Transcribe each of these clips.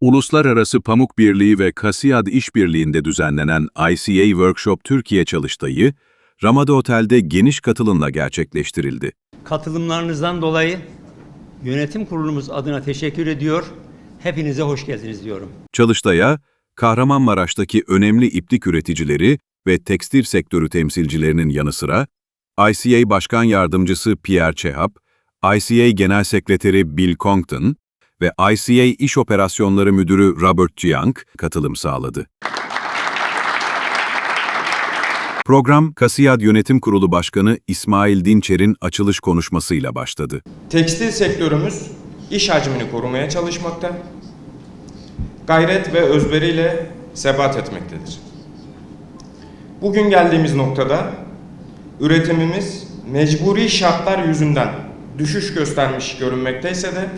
Uluslararası Pamuk Birliği ve Kasiyad İşbirliği'nde düzenlenen ICA Workshop Türkiye çalıştayı, Ramada Otel'de geniş katılımla gerçekleştirildi. Katılımlarınızdan dolayı yönetim kurulumuz adına teşekkür ediyor. Hepinize hoş geldiniz diyorum. Çalıştaya, Kahramanmaraş'taki önemli iplik üreticileri ve tekstil sektörü temsilcilerinin yanı sıra, ICA Başkan Yardımcısı Pierre Chehap, ICA Genel Sekreteri Bill Congton ve ICA İş Operasyonları Müdürü Robert Jiang katılım sağladı. Program, Kasiyad Yönetim Kurulu Başkanı İsmail Dinçer'in açılış konuşmasıyla başladı. Tekstil sektörümüz iş hacmini korumaya çalışmakta, gayret ve özveriyle sebat etmektedir. Bugün geldiğimiz noktada üretimimiz mecburi şartlar yüzünden düşüş göstermiş görünmekteyse de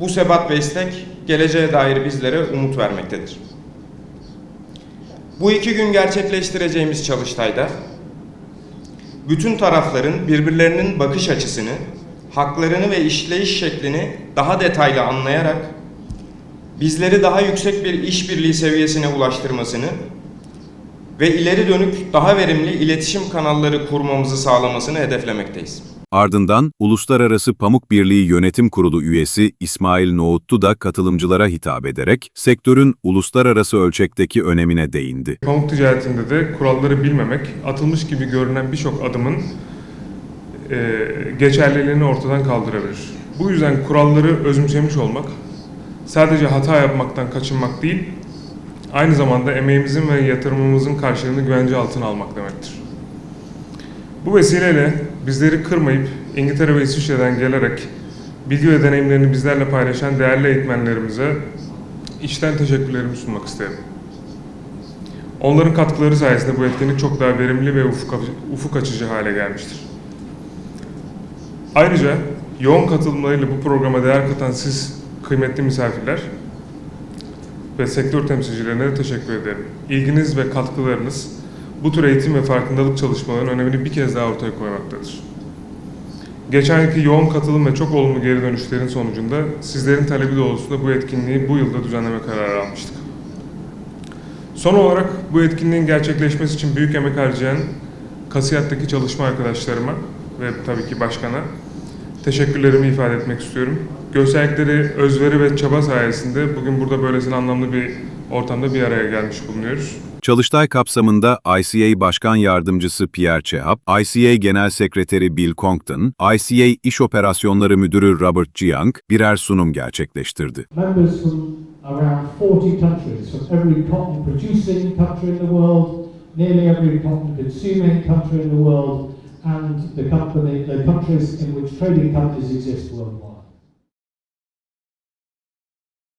bu sebat ve istek geleceğe dair bizlere umut vermektedir. Bu iki gün gerçekleştireceğimiz çalıştayda bütün tarafların birbirlerinin bakış açısını, haklarını ve işleyiş şeklini daha detaylı anlayarak bizleri daha yüksek bir işbirliği seviyesine ulaştırmasını ve ileri dönük daha verimli iletişim kanalları kurmamızı sağlamasını hedeflemekteyiz. Ardından Uluslararası Pamuk Birliği Yönetim Kurulu üyesi İsmail Nohutlu da katılımcılara hitap ederek sektörün uluslararası ölçekteki önemine değindi. Pamuk ticaretinde de kuralları bilmemek, atılmış gibi görünen birçok adımın e, geçerliliğini ortadan kaldırabilir. Bu yüzden kuralları özümsemiş olmak, sadece hata yapmaktan kaçınmak değil, aynı zamanda emeğimizin ve yatırımımızın karşılığını güvence altına almak demektir. Bu vesileyle bizleri kırmayıp İngiltere ve İsviçre'den gelerek bilgi ve deneyimlerini bizlerle paylaşan değerli eğitmenlerimize içten teşekkürlerimi sunmak isterim. Onların katkıları sayesinde bu etkinlik çok daha verimli ve ufuk, ufuk açıcı hale gelmiştir. Ayrıca yoğun katılımlarıyla bu programa değer katan siz kıymetli misafirler ve sektör temsilcilerine de teşekkür ederim. İlginiz ve katkılarınız bu tür eğitim ve farkındalık çalışmalarının önemini bir kez daha ortaya koymaktadır. Geçen yılki yoğun katılım ve çok olumlu geri dönüşlerin sonucunda sizlerin talebi doğrultusunda bu etkinliği bu yılda düzenleme kararı almıştık. Son olarak bu etkinliğin gerçekleşmesi için büyük emek harcayan Kasiyat'taki çalışma arkadaşlarıma ve tabii ki başkana teşekkürlerimi ifade etmek istiyorum. Gösterdikleri özveri ve çaba sayesinde bugün burada böylesine anlamlı bir ortamda bir araya gelmiş bulunuyoruz. Çalıştay kapsamında ICA Başkan Yardımcısı Pierre Chehap, ICA Genel Sekreteri Bill Congton, ICA İş Operasyonları Müdürü Robert Jiang birer sunum gerçekleştirdi. around 40 countries, from every cotton producing country in the world, nearly every cotton consuming country in the world, and the company, the countries in which trading companies exist worldwide.